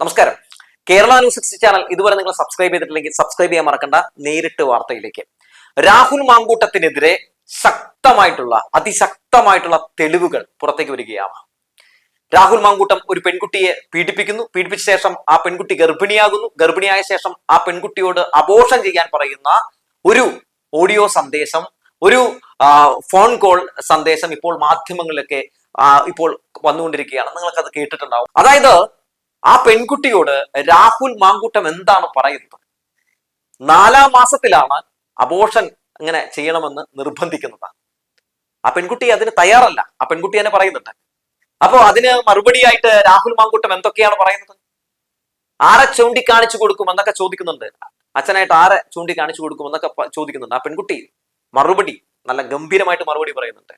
നമസ്കാരം. Kerala news sixty channel ഇതുവരെ നിങ്ങൾ സബ്സ്ക്രൈബ് ചെയ്തിട്ടില്ലെങ്കിൽ സബ്സ്ക്രൈബ് ചെയ്യാൻ മറക്കണ്ട. നേരിട്ട് വാർത്തയിലേക്ക്. രാഹുൽ മാങ്കൂട്ടത്തിനെതിരെ ശക്തമായിട്ടുള്ള അതിശക്തമായിട്ടുള്ള തെളിവുകൾ പുറത്തേക്ക് വരികയാണ്. രാഹുൽ മാങ്കൂട്ടം ഒരു പെൺകുട്ടിയെ പീഡിപ്പിക്കുന്നു. പീഡിപ്പിച്ച ശേഷം ആ പെൺകുട്ടി ഗർഭിണിയാകുന്നു. ഗർഭിണിയായ ശേഷം ആ പെൺകുട്ടിയോട് അബോഷം ചെയ്യാൻ പറയുന്ന ഒരു ഓഡിയോ സന്ദേശം ഒരു ഫോൺ കോൾ സന്ദേശം ഇപ്പോൾ മാധ്യമങ്ങളിലൊക്കെ ഇപ്പോൾ വന്നുകൊണ്ടിരിക്കുകയാണ്. നിങ്ങൾക്ക് അത് കേട്ടിട്ടുണ്ടാവും. അതായത് ആ പെൺകുട്ടിയോട് രാഹുൽ മാങ്കൂട്ടം എന്താണ് പറയുന്നത്? നാലാം മാസത്തിലാണ് അബോഷൻ അങ്ങനെ ചെയ്യണമെന്ന് നിർബന്ധിക്കുന്നത് ആ പെൺകുട്ടി അതിന് തയ്യാറല്ല. ആ പെൺകുട്ടി തന്നെ പറയുന്നുണ്ട്. അപ്പോ അതിന് മറുപടിയായിട്ട് രാഹുൽ മാങ്കൂട്ടം എന്തൊക്കെയാണ് പറയുന്നത്? ആരെ ചൂണ്ടിക്കാണിച്ചു കൊടുക്കും എന്നൊക്കെ ചോദിക്കുന്നുണ്ട്. അച്ഛനായിട്ട് ആരെ ചൂണ്ടിക്കാണിച്ചു കൊടുക്കും എന്നൊക്കെ ചോദിക്കുന്നുണ്ട്. ആ പെൺകുട്ടി മറുപടി നല്ല ഗംഭീരമായിട്ട് മറുപടി പറയുന്നുണ്ട്.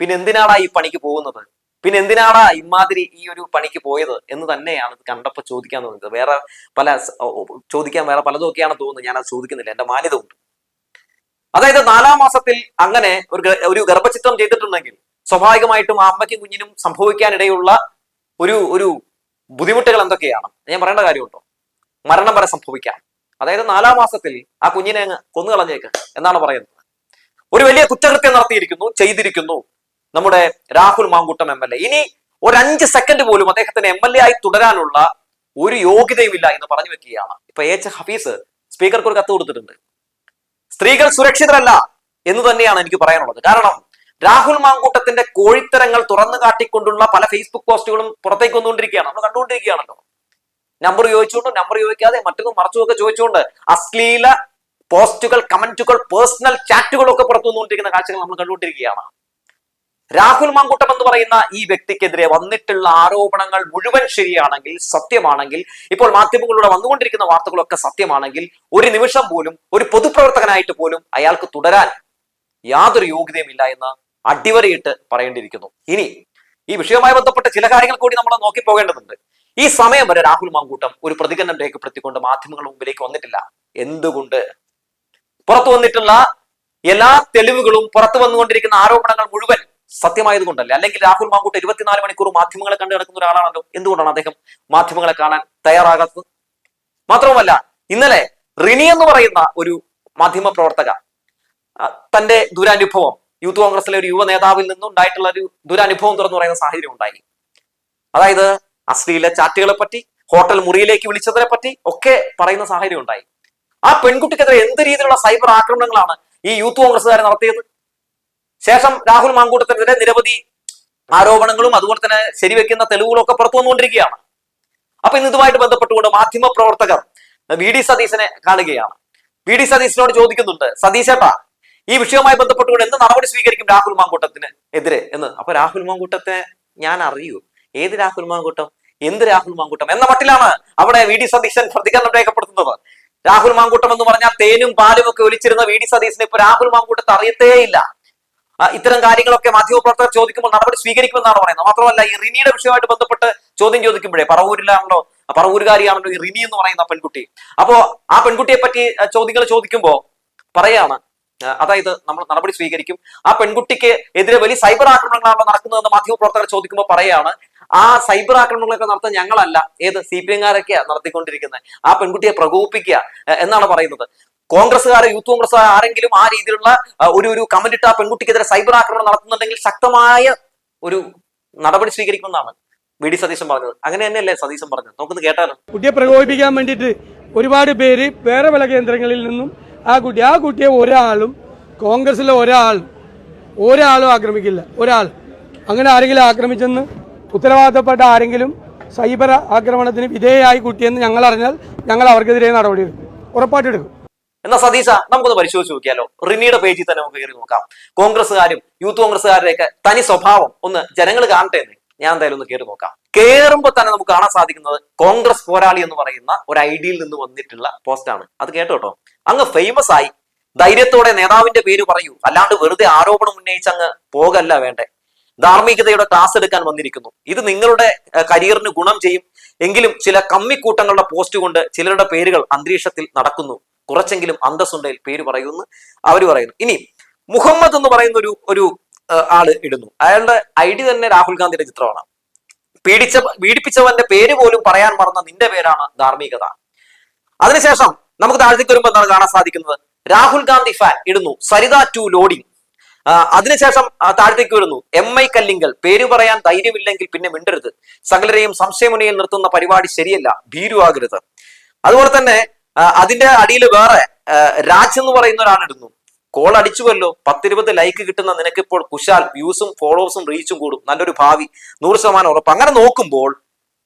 പിന്നെ എന്തിനാടാ ഈ പണിക്ക് പോകുന്നത്? പിന്നെ എന്തിനാടാ ഇമാതിരി ഈ ഒരു പണിക്ക് പോയത് എന്ന് തന്നെയാണ് ഇത് കണ്ടപ്പോ ചോദിക്കാൻ തോന്നുന്നത് വേറെ പല ചോദിക്കാൻ വേറെ പലതും ഒക്കെയാണ് തോന്നുന്നത്. ഞാൻ അത് ചോദിക്കുന്നില്ല. എന്റെ മാന്യത ഉണ്ട് അതായത് നാലാം മാസത്തിൽ അങ്ങനെ ഒരു ഒരു ഗർഭചിത്രം ചെയ്തിട്ടുണ്ടെങ്കിൽ സ്വാഭാവികമായിട്ടും ആ അമ്മയ്ക്കും കുഞ്ഞിനും സംഭവിക്കാനിടയുള്ള ഒരു ഒരു ബുദ്ധിമുട്ടുകൾ എന്തൊക്കെയാണ്? ഞാൻ പറയേണ്ട കാര്യമുണ്ടോ? മരണം വരെ സംഭവിക്കാം. അതായത് നാലാം മാസത്തിൽ ആ കുഞ്ഞിനെ അങ്ങ് കൊന്നുകളഞ്ഞേക്ക്. എന്നാണ് പറയുന്നത്. ഒരു വലിയ കുറ്റകൃത്യം നടത്തിയിരിക്കുന്നു ചെയ്തിരിക്കുന്നു. നമ്മുടെ Rahul Mankoottam M L A ഇനി ഒരു അഞ്ച് സെക്കൻഡ് പോലും അദ്ദേഹത്തിന് എം എൽ എ ആയി തുടരാനുള്ള ഒരു യോഗ്യതയുമില്ല എന്ന് പറഞ്ഞു വെക്കുകയാണ്. ഇപ്പൊ എച്ച് ഹഫീസ് സ്പീക്കർക്ക് ഒരു കത്ത് കൊടുത്തിട്ടുണ്ട്. സ്ത്രീകൾ സുരക്ഷിതരല്ല എന്ന് തന്നെയാണ് എനിക്ക് പറയാനുള്ളത്. കാരണം രാഹുൽ മാങ്കൂട്ടത്തിന്റെ കോഴിത്തരങ്ങൾ തുറന്നു കാട്ടിക്കൊണ്ടുള്ള പല ഫേസ്ബുക്ക് പോസ്റ്റുകളും പുറത്തേക്ക് വന്നുകൊണ്ടിരിക്കുകയാണ്. നമ്മൾ കണ്ടുകൊണ്ടിരിക്കുകയാണല്ലോ. നമ്പർ ചോദിച്ചുകൊണ്ട് നമ്പർ ചോദിക്കാതെ മറ്റൊന്നും മറച്ചുമൊക്കെ ചോദിച്ചുകൊണ്ട് അശ്ലീല പോസ്റ്റുകൾ കമന്റുകൾ പേഴ്സണൽ ചാറ്റുകളൊക്കെ പുറത്തു വന്നുകൊണ്ടിരിക്കുന്ന കാഴ്ചകൾ നമ്മൾ കണ്ടുകൊണ്ടിരിക്കുകയാണ്. രാഹുൽ മാങ്കൂട്ടം എന്ന് പറയുന്ന ഈ വ്യക്തിക്കെതിരെ വന്നിട്ടുള്ള ആരോപണങ്ങൾ മുഴുവൻ ശരിയാണെങ്കിൽ സത്യമാണെങ്കിൽ ഇപ്പോൾ മാധ്യമങ്ങളിലൂടെ വന്നുകൊണ്ടിരിക്കുന്ന വാർത്തകളൊക്കെ സത്യമാണെങ്കിൽ ഒരു നിമിഷം പോലും ഒരു പൊതുപ്രവർത്തകനായിട്ട് പോലും അയാൾക്ക് തുടരാൻ യാതൊരു യോഗ്യതയുമില്ല എന്ന് അടിവരയിട്ട് പറയേണ്ടിയിരിക്കുന്നു. ഇനി ഈ വിഷയവുമായി ബന്ധപ്പെട്ട ചില കാര്യങ്ങൾ കൂടി നമ്മൾ നോക്കി പോകേണ്ടതുണ്ട് ഈ സമയം വരെ രാഹുൽ മാങ്കൂട്ടം ഒരു പ്രതികരണം രേഖപ്പെടുത്തിക്കൊണ്ട് മാധ്യമങ്ങളുടെ മുമ്പിലേക്ക് വന്നിട്ടില്ല. എന്തുകൊണ്ട്? പുറത്തു വന്നിട്ടുള്ള എല്ലാ തെളിവുകളും പുറത്തു വന്നുകൊണ്ടിരിക്കുന്ന ആരോപണങ്ങൾ മുഴുവൻ സത്യമായത് കൊണ്ടല്ലേ അല്ലെങ്കിൽ രാഹുൽ മാങ്കൂട്ട് ഇരുപത്തിനാല് മണിക്കൂർ മാധ്യമങ്ങളെ കണ്ടു കിടക്കുന്ന ഒരാളാണല്ലോ. എന്തുകൊണ്ടാണ് അദ്ദേഹം മാധ്യമങ്ങളെ കാണാൻ തയ്യാറാകാത്തത്? മാത്രവുമല്ല ഇന്നലെ റിനി എന്ന് പറയുന്ന ഒരു മാധ്യമ പ്രവർത്തക തന്റെ ദുരനുഭവം യൂത്ത് കോൺഗ്രസിലെ ഒരു യുവ നേതാവിൽ നിന്നും ഉണ്ടായിട്ടുള്ള ഒരു ദുരനുഭവം തുറന്നു പറയുന്ന സാഹചര്യം ഉണ്ടായി. അതായത് അശ്ലീല ചാറ്റുകളെ പറ്റി ഹോട്ടൽ മുറിയിലേക്ക് വിളിച്ചതിനെ പറ്റി ഒക്കെ പറയുന്ന സാഹചര്യം ഉണ്ടായി. ആ പെൺകുട്ടിക്കെതിരെ എന്ത് രീതിയിലുള്ള സൈബർ ആക്രമണങ്ങളാണ് ഈ യൂത്ത് കോൺഗ്രസ്സുകാർ നടത്തിയത്? ശേഷം രാഹുൽ മാങ്കൂട്ടത്തിനെതിരെ നിരവധി ആരോപണങ്ങളും അതുപോലെ തന്നെ ശരിവെക്കുന്ന തെളിവുകളും ഒക്കെ പുറത്തു വന്നുകൊണ്ടിരിക്കുകയാണ്. അപ്പൊ ഇന്ന് ഇതുമായിട്ട് ബന്ധപ്പെട്ടുകൊണ്ട് മാധ്യമ പ്രവർത്തകർ വി ഡി സതീശനെ കാണുകയാണ്. വി ഡി സതീശനോട് ചോദിക്കുന്നുണ്ട് സതീശേട്ടാ ഈ വിഷയവുമായി ബന്ധപ്പെട്ടുകൊണ്ട് എന്ത് നടപടി സ്വീകരിക്കും രാഹുൽ മാങ്കൂട്ടത്തിന് എതിരെ എന്ന്. അപ്പൊ രാഹുൽ മാങ്കൂട്ടത്തെ ഞാൻ അറിയൂ. ഏത് രാഹുൽ മാങ്കൂട്ടം? എന്ത് രാഹുൽ മാങ്കൂട്ടം? എന്ന മട്ടിലാണ് അവിടെ വി ഡി സതീശൻ പ്രതികരണം രേഖപ്പെടുത്തുന്നത്. രാഹുൽ മാങ്കൂട്ടം എന്ന് പറഞ്ഞാൽ തേനും പാലും ഒക്കെ ഒലിച്ചിരുന്ന വി ഡി സതീശനെ ഇപ്പൊ രാഹുൽ മാങ്കൂട്ടത്തെ അറിയത്തേയില്ല. ഇത്തരം കാര്യങ്ങളൊക്കെ മാധ്യമപ്രവർത്തകർ ചോദിക്കുമ്പോൾ നടപടി സ്വീകരിക്കുമെന്നാണ് പറയുന്നത്. മാത്രമല്ല ഈ റിനിയുടെ വിഷയമായിട്ട് ബന്ധപ്പെട്ട് ചോദ്യം ചോദിക്കുമ്പോഴേ പറവൂരിലാണല്ലോ പറവൂരുകാരിയാണല്ലോ ഈ റിനി എന്ന് പറയുന്ന പെൺകുട്ടി. അപ്പോ ആ പെൺകുട്ടിയെ പറ്റി ചോദ്യങ്ങൾ ചോദിക്കുമ്പോ പറയാണ് അതായത് നമ്മൾ നടപടി സ്വീകരിക്കും. ആ പെൺകുട്ടിക്ക് എതിരെ വലിയ സൈബർ ആക്രമണങ്ങളാണോ നടക്കുന്നതെന്ന് മാധ്യമപ്രവർത്തകർ ചോദിക്കുമ്പോൾ പറയാണ് ആ സൈബർ ആക്രമണങ്ങളൊക്കെ നടത്താൻ ഞങ്ങളല്ല ഏത് സി പി എംകാരൊക്കെയാണ് നടത്തിക്കൊണ്ടിരിക്കുന്നത് ആ പെൺകുട്ടിയെ പ്രകോപിപ്പിക്കുക എന്നാണ് പറയുന്നത്. കോൺഗ്രസ്സുകാർ യൂത്ത് കോൺഗ്രസ്സുകാർ ആരെങ്കിലും ആ രീതിയിലുള്ള ഒരു ഒരു കമന്റ് ഇട്ട് ആ പെൺകുട്ടിക്കെതിരെ സൈബർ ആക്രമണം നടത്തുന്നുണ്ടെങ്കിൽ ശക്തമായ ഒരു നടപടി സ്വീകരിക്കുമെന്നാണ് വി ഡി സതീശൻ പറഞ്ഞത്. അങ്ങനെ തന്നെയല്ലേ സതീശൻ പറഞ്ഞത്? നമുക്കൊന്ന് കേട്ടാലോ? കുട്ടിയെ പ്രകോപിപ്പിക്കാൻ വേണ്ടിയിട്ട് ഒരുപാട് പേര് വേറെ പല കേന്ദ്രങ്ങളിൽ നിന്നും ആ കുട്ടി ആ കുട്ടിയെ ഒരാളും കോൺഗ്രസിലെ ഒരാൾ ഒരാളും ആക്രമിക്കില്ല. ഒരാൾ. അങ്ങനെ ആരെങ്കിലും ആക്രമിച്ചെന്ന് ഉത്തരവാദിത്തപ്പെട്ട ആരെങ്കിലും സൈബർ ആക്രമണത്തിന് വിധേയമായി കുട്ടിയെന്ന് ഞങ്ങൾ അറിഞ്ഞാൽ ഞങ്ങൾ അവർക്കെതിരെ നടപടിയെടുക്കും ഉറപ്പായിട്ടെടുക്കും എന്നാ സതീശ നമുക്കൊന്ന് പരിശോധിച്ച് നോക്കിയാലോ. റിനിയുടെ പേജിൽ തന്നെ നമുക്ക് കയറി നോക്കാം. കോൺഗ്രസ്സുകാരും യൂത്ത് കോൺഗ്രസ്സുകാരുടെയൊക്കെ തനി സ്വഭാവം ഒന്ന് ജനങ്ങൾ കാണട്ടെ എന്ന് ഞാൻ എന്തായാലും ഒന്ന് കയറി നോക്കാം. കേറുമ്പോൾ തന്നെ നമുക്ക് കാണാൻ സാധിക്കുന്നത് കോൺഗ്രസ് പോരാളി എന്ന് പറയുന്ന ഒരു ഐഡിയയിൽ നിന്ന് വന്നിട്ടുള്ള പോസ്റ്റാണ് അത് കേട്ടോട്ടോ കേട്ടോ അങ്ങ് ഫേമസ് ആയി. ധൈര്യത്തോടെ നേതാവിന്റെ പേര് പറയൂ. അല്ലാണ്ട് വെറുതെ ആരോപണം ഉന്നയിച്ച് അങ്ങ് പോകല്ല വേണ്ടേ. ധാർമ്മികതയുടെ ക്ലാസ് എടുക്കാൻ വന്നിരിക്കുന്നു. ഇത് നിങ്ങളുടെ കരിയറിന് ഗുണം ചെയ്യും. എങ്കിലും ചില കമ്മിക്കൂട്ടങ്ങളുടെ പോസ്റ്റ് കൊണ്ട് ചിലരുടെ പേരുകൾ അന്തരീക്ഷത്തിൽ നടക്കുന്നു. കുറച്ചെങ്കിലും അന്തസ്സുണ്ടെങ്കിൽ പേര് പറയുമെന്ന് അവർ പറയുന്നു. ഇനി മുഹമ്മദ് എന്ന് പറയുന്ന ഒരു ഒരു ആൾ ഇടുന്നു. അയാളുടെ ഐ ഡി തന്നെ രാഹുൽ ഗാന്ധിയുടെ ചിത്രമാണ്. പീഡിച്ച പീഡിപ്പിച്ചവന്റെ പേര് പോലും പറയാൻ മറന്ന നിന്റെ പേരാണ് ധാർമ്മികത. അതിനുശേഷം നമുക്ക് താഴ്ത്തിക്ക് വരുമ്പോൾ എന്താണ് കാണാൻ സാധിക്കുന്നത്? രാഹുൽ ഗാന്ധി ഫാൻ ഇടുന്നു. സരിത ടു ലോഡിംഗ് അതിനുശേഷം താഴ്ത്തേക്ക് വരുന്നു. M I Kallingal. പേര് പറയാൻ ധൈര്യമില്ലെങ്കിൽ പിന്നെ മിണ്ടരുത്. സകലരെയും സംശയമുനയിൽ നിർത്തുന്ന പരിപാടി ശരിയല്ല. ഭീരുവാകരുത്. അതുപോലെ തന്നെ അതിന്റെ അടിയിൽ വേറെ രാജ് എന്ന് പറയുന്ന ഒരാൾ ഇടുന്നു. കോൾ അടിച്ചുവല്ലോ. പത്തിരുപത് ലൈക്ക് കിട്ടുന്ന നിനക്ക് ഇപ്പോൾ കുശാൽ വ്യൂസും ഫോളോവേഴ്സും റീച്ചും കൂടും. നല്ലൊരു ഭാവി. നൂറ് ശതമാനം ഉറപ്പ്. അങ്ങനെ നോക്കുമ്പോൾ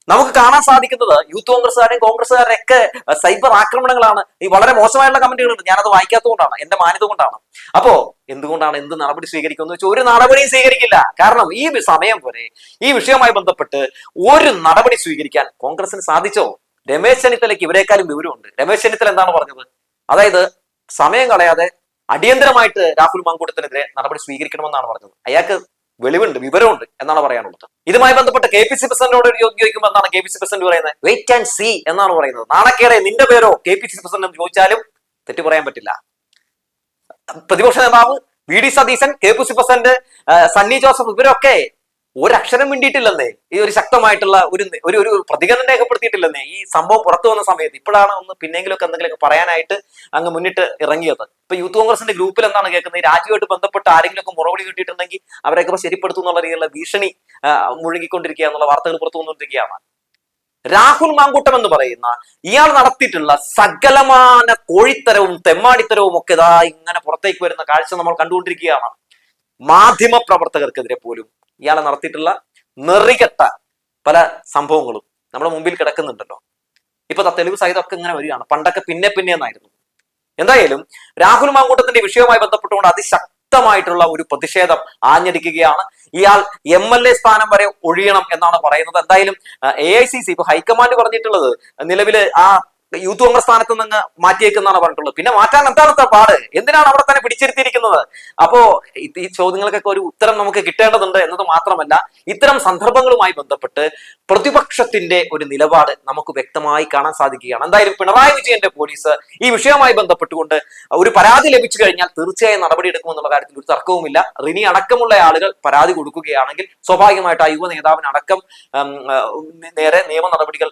നമുക്ക് കാണാൻ സാധിക്കുന്നത് യൂത്ത് കോൺഗ്രസ്സുകാരെയും കോൺഗ്രസ്സുകാരുടെയും ഒക്കെ സൈബർ ആക്രമണങ്ങളാണ്. ഈ വളരെ മോശമായിട്ടുള്ള കമന്റുകളുണ്ട്. ഞാനത് വായിക്കാത്തതുകൊണ്ടാണ്. എന്റെ മാന്യത കൊണ്ടാണ്. അപ്പോ എന്തുകൊണ്ടാണ് എന്ത് നടപടി സ്വീകരിക്കുന്നത് വെച്ചാൽ ഒരു നടപടിയും സ്വീകരിക്കില്ല. കാരണം ഈ സമയം വരെ ഈ വിഷയവുമായി ബന്ധപ്പെട്ട് ഒരു നടപടി സ്വീകരിക്കാൻ കോൺഗ്രസിന് സാധിച്ചോ? രമേശ് ചെന്നിത്തലയ്ക്ക് ഇവരെക്കാളും വിവരമുണ്ട്. രമേശ് ചെന്നിത്തല എന്താണ് പറഞ്ഞത്? അതായത് സമയം കളയാതെ അടിയന്തരമായിട്ട് രാഹുൽ മാങ്കൂട്ടത്തിനെതിരെ നടപടി സ്വീകരിക്കണമെന്നാണ് പറഞ്ഞത്. അയാൾക്ക് വെളിവുണ്ട് വിവരമുണ്ട് എന്നാണ് പറയാനുള്ളത്. ഇതുമായി ബന്ധപ്പെട്ട് കെ പി സി പ്രസിഡന്റിനോട് ചോദിക്കുമ്പോൾ എന്താണ് കെ പി സി പ്രസിഡന്റ് പറയുന്നത് വെയിറ്റ് ആൻഡ് സി എന്നാണ് പറയുന്നത്. നാണക്കേടെ നിന്റെ പേരോ? കെ പി സി പ്രസിഡന്റ് ചോദിച്ചാലും തെറ്റു പറയാൻ പറ്റില്ല. പ്രതിപക്ഷ നേതാവ് V D Satheesan K P C president Sunny Joseph ഇവരൊക്കെ ഒരക്ഷരം മിണ്ടിയിട്ടില്ലെന്നേ. ഈ ഒരു ശക്തമായിട്ടുള്ള ഒരു ഒരു ഒരു പ്രതികരണം രേഖപ്പെടുത്തിയിട്ടില്ലെന്നേ. ഈ സംഭവം പുറത്തു വന്ന സമയത്ത് ഇപ്പോഴാണ് ഒന്ന് പിന്നെങ്കിലൊക്കെ എന്തെങ്കിലുമൊക്കെ പറയാനായിട്ട് അങ്ങ് മുന്നിട്ട് ഇറങ്ങിയത്. ഇപ്പൊ യൂത്ത് കോൺഗ്രസിന്റെ ഗ്രൂപ്പിൽ എന്താണ് കേൾക്കുന്നത്? രാജ്യമായിട്ട് ബന്ധപ്പെട്ട് ആരെങ്കിലും ഒക്കെ മുറവിളി കിട്ടിയിട്ടുണ്ടെങ്കിൽ അവരെയൊക്കെ ശരിപ്പെടുത്തും എന്നുള്ള രീതിയിലുള്ള ഭീഷണി മുഴുകിക്കൊണ്ടിരിക്കുക എന്നുള്ള വാർത്തകൾ പുറത്തു വന്നുകൊണ്ടിരിക്കുകയാണ്. രാഹുൽ മാങ്കൂട്ടം എന്ന് പറയുന്ന ഇയാൾ നടത്തിയിട്ടുള്ള സകലമാന കോഴിത്തരവും തെമ്മാടിത്തരവും ഒക്കെ ഇതാ ഇങ്ങനെ പുറത്തേക്ക് വരുന്ന കാഴ്ച നമ്മൾ കണ്ടുകൊണ്ടിരിക്കുകയാണ്. മാധ്യമ പ്രവർത്തകർക്കെതിരെ പോലും ഇയാൾ നടത്തിയിട്ടുള്ള നെറികെട്ട പല സംഭവങ്ങളും നമ്മുടെ മുമ്പിൽ കിടക്കുന്നുണ്ടല്ലോ. ഇപ്പൊ തെലുഗ് തെളിവ് സഹിതമൊക്കെ ഇങ്ങനെ വരികയാണ്. പണ്ടൊക്കെ പിന്നെ പിന്നെ എന്നായിരുന്നു. എന്തായാലും രാഹുൽ മാങ്കൂട്ടത്തിന്റെ വിഷയവുമായി ബന്ധപ്പെട്ടുകൊണ്ട് അതിശക്തമായിട്ടുള്ള ഒരു പ്രതിഷേധം ആഞ്ഞടിക്കുകയാണ്. ഇയാൾ എം എൽ എ സ്ഥാനം വരെ ഒഴിയണം എന്നാണ് പറയുന്നത്. എന്തായാലും എ ഐ സി സി ഇപ്പൊ ഹൈക്കമാൻഡ് പറഞ്ഞിട്ടുള്ളത് നിലവിൽ ആ യൂത്ത് കോൺഗ്രസ് സ്ഥാനത്ത് നിന്ന് മാറ്റിയേക്കുന്നതാണ് പറഞ്ഞിട്ടുള്ളത്. പിന്നെ മാറ്റാൻ എന്താണ് പാട്? എന്തിനാണ് അവിടെ തന്നെ പിടിച്ചിരുത്തിയിരിക്കുന്നത്? അപ്പോ ഈ ചോദ്യങ്ങൾക്കൊക്കെ ഒരു ഉത്തരം നമുക്ക് കിട്ടേണ്ടതുണ്ട് എന്നത് മാത്രമല്ല ഇത്തരം സന്ദർഭങ്ങളുമായി ബന്ധപ്പെട്ട് പ്രതിപക്ഷത്തിന്റെ ഒരു നിലപാട് നമുക്ക് വ്യക്തമായി കാണാൻ സാധിക്കുകയാണ്. എന്തായാലും പിണറായി വിജയന്റെ പോലീസ് ഈ വിഷയവുമായി ബന്ധപ്പെട്ടുകൊണ്ട് ഒരു പരാതി ലഭിച്ചു കഴിഞ്ഞാൽ തീർച്ചയായും നടപടിയെടുക്കുമെന്നുള്ള കാര്യത്തിൽ ഒരു തർക്കവുമില്ല. റിനി അടക്കമുള്ള ആളുകൾ പരാതി കൊടുക്കുകയാണെങ്കിൽ സ്വാഭാവികമായിട്ട് ആ യുവ നേതാവിനടക്കം നേരെ നിയമ നടപടികൾ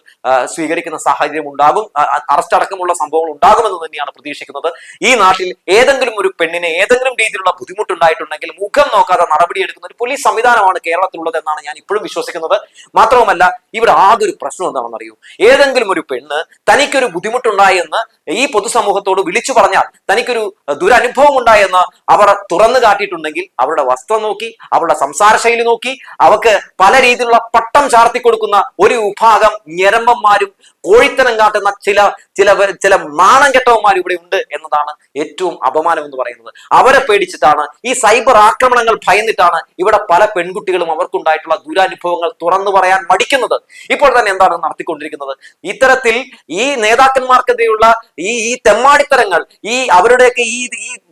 സ്വീകരിക്കുന്ന സാഹചര്യം ഉണ്ടാകും. അറസ്റ്റ് അടക്കമുള്ള സംഭവങ്ങൾ ഉണ്ടാകുമെന്ന് തന്നെയാണ് പ്രതീക്ഷിക്കുന്നത്. ഈ നാട്ടിൽ ഏതെങ്കിലും ഒരു പെണ്ണിനെ ഏതെങ്കിലും രീതിയിലുള്ള ബുദ്ധിമുട്ടുണ്ടായിട്ടുണ്ടെങ്കിൽ മുഖം നോക്കാതെ നടപടിയെടുക്കുന്ന ഒരു പോലീസ് സംവിധാനമാണ് കേരളത്തിലുള്ളത് എന്നാണ് ഞാൻ ഇപ്പോഴും വിശ്വസിക്കുന്നത്. മാത്രവുമല്ല ഇവിടെ ആകെ ഒരു പ്രശ്നം എന്താണെന്ന് അറിയൂ ഏതെങ്കിലും ഒരു പെണ്ണ് തനിക്കൊരു ബുദ്ധിമുട്ടുണ്ടായെന്ന് ഈ പൊതുസമൂഹത്തോട് വിളിച്ചു പറഞ്ഞാൽ തനിക്കൊരു ദുരനുഭവം ഉണ്ടായെന്ന് അവർ തുറന്നു കാട്ടിയിട്ടുണ്ടെങ്കിൽ അവരുടെ വസ്ത്രം നോക്കി അവരുടെ സംസാര ശൈലി നോക്കി അവക്ക് പല രീതിയിലുള്ള പട്ടം ചാർത്തി കൊടുക്കുന്ന ഒരു വിഭാഗം ഞരമ്പന്മാരും കോഴിത്തനം കാട്ടുന്ന ചില ചില ചില ചില നാണം കെട്ടവന്മാർ ഇവിടെ ഉണ്ട് എന്നതാണ് ഏറ്റവും അപമാനം എന്ന് പറയുന്നത്. അവരെ പേടിച്ചിട്ടാണ് ഈ സൈബർ ആക്രമണങ്ങൾ ഭയന്നിട്ടാണ് ഇവിടെ പല പെൺകുട്ടികളും അവർക്കുണ്ടായിട്ടുള്ള ദുരനുഭവങ്ങൾ തുറന്നു പറയാൻ മടിക്കുന്നത്. ഇപ്പോൾ തന്നെ എന്താണ് നടത്തിക്കൊണ്ടിരിക്കുന്നത്? ഇത്തരത്തിൽ ഈ നേതാക്കന്മാർക്കെതിരെയുള്ള ഈ ഈ തെമ്മാടിത്തരങ്ങൾ ഈ അവരുടെയൊക്കെ ഈ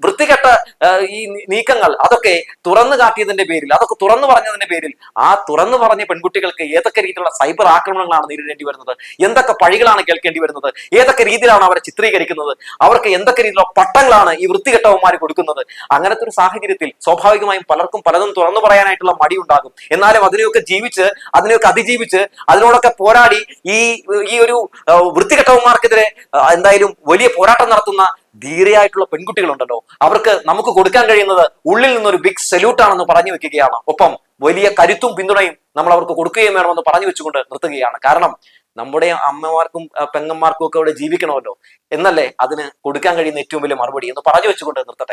വൃത്തികെട്ട ഈ നീക്കങ്ങൾ അതൊക്കെ തുറന്നു കാട്ടിയതിന്റെ പേരിൽ അതൊക്കെ തുറന്നു പറഞ്ഞതിന്റെ പേരിൽ ആ തുറന്നു പറഞ്ഞ പെൺകുട്ടികൾക്ക് ഏതൊക്കെ രീതിയിലുള്ള സൈബർ ആക്രമണങ്ങളാണ് നേരിടേണ്ടി വരുന്നത്? എന്തൊക്കെ പഴികളാണ് കേൾക്കേണ്ടി വരുന്നത്? ഏതൊക്കെ രീതിയിലാണ് അവരെ ചിത്രീകരിക്കുന്നത്? അവർക്ക് എന്തൊക്കെ രീതിയിലുള്ള പട്ടങ്ങളാണ് ഈ വൃത്തികെട്ടവന്മാർ കൊടുക്കുന്നത്? അങ്ങനത്തെ ഒരു സാഹചര്യത്തിൽ സ്വാഭാവികമായും പലർക്കും പലതും തുറന്നു പറയാനായിട്ടുള്ള മടി ഉണ്ടാകും. എന്നാലും അതിനെയൊക്കെ ജീവിച്ച് അതിനെയൊക്കെ അതിജീവിച്ച് അതിനോടൊക്കെ പോരാടി ഈ ഈ ഒരു വൃത്തികെട്ടവന്മാർക്കെതിരെ എന്തായാലും വലിയ പോരാട്ടം നടത്തുന്ന ധീരയായിട്ടുള്ള പെൺകുട്ടികളുണ്ടല്ലോ അവർക്ക് നമുക്ക് കൊടുക്കാൻ കഴിയുന്നത് ഉള്ളിൽ നിന്നൊരു ബിഗ് സല്യൂട്ട് ആണെന്ന് പറഞ്ഞു വെക്കുകയാണ്. ഒപ്പം വലിയ കരുത്തും പിന്തുണയും നമ്മൾ അവർക്ക് കൊടുക്കുകയും വേണമെന്ന് പറഞ്ഞു വെച്ചുകൊണ്ട് നിർത്തുകയാണ്. കാരണം നമ്മുടെ അമ്മമാർക്കും പെങ്ങന്മാർക്കും ഒക്കെ അവിടെ ജീവിക്കണമല്ലോ. എന്നല്ലേ അതിന് കൊടുക്കാൻ കഴിയുന്ന ഏറ്റവും വലിയ മറുപടി എന്ന് പറഞ്ഞു വെച്ചുകൊണ്ട് നിർത്തട്ടെ.